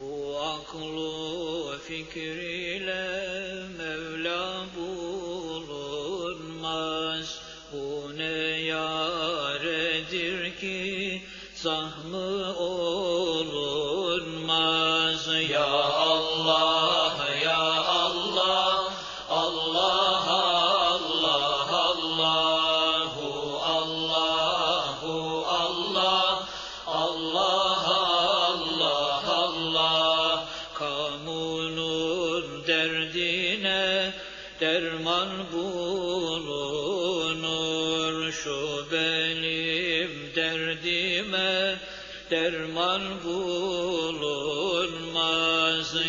Bu aklı fikriyle Mevla bulunmaz. Bu ne yaredir ki zahmı olunmaz. Ya derdine derman bulunur. Şu benim derdime derman bulunmaz.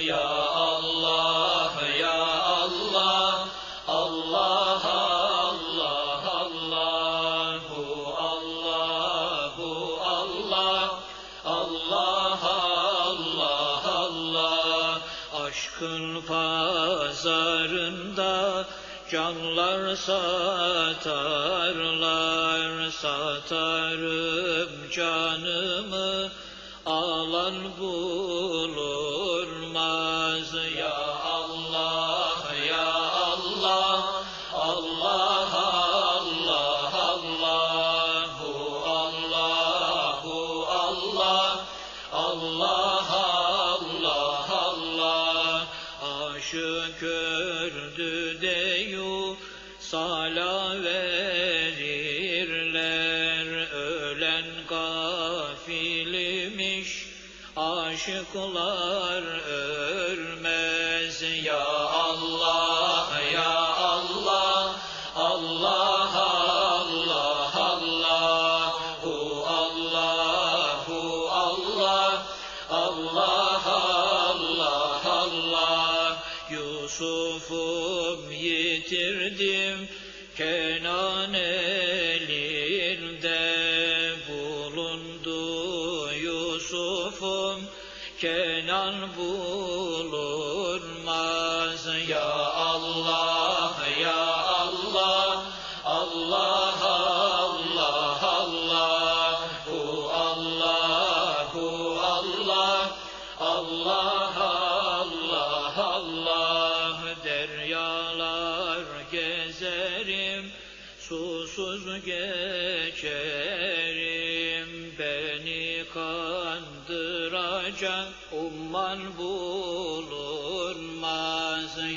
Ya Allah, Aşkın pazarında canlar satarlar, satarım canımı alan bulunmaz. Ya Allah, Ya Allah, Allah, Allah, Allahu, Allahu, Allah, Allah, Allah, Aşık ördü deyu sala verirler ölen gafilimiş aşıklar ölmez. Ya Yusuf'um yitirdim Kenan elinde bulundu Yusuf'um Kenan bulunmaz susuz geçerim beni kandıracak umman bulunmaz.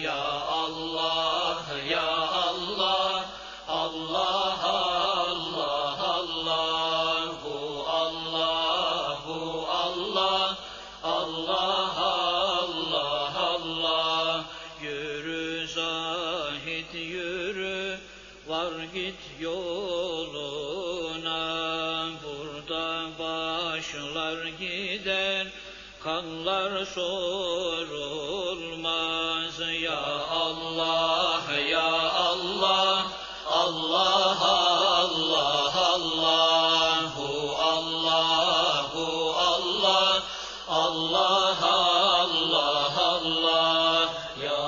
Ya Allah ya Allah Allah Allah Allahu Allahu Allah Allah Allah Allah. Yürü zahit yürü Var git yoluna burada başlar gider. Kanlar sorulmaz ya Allah ya Allah Allah Allah Allahu Allahu Allah Allah Allah Allah ya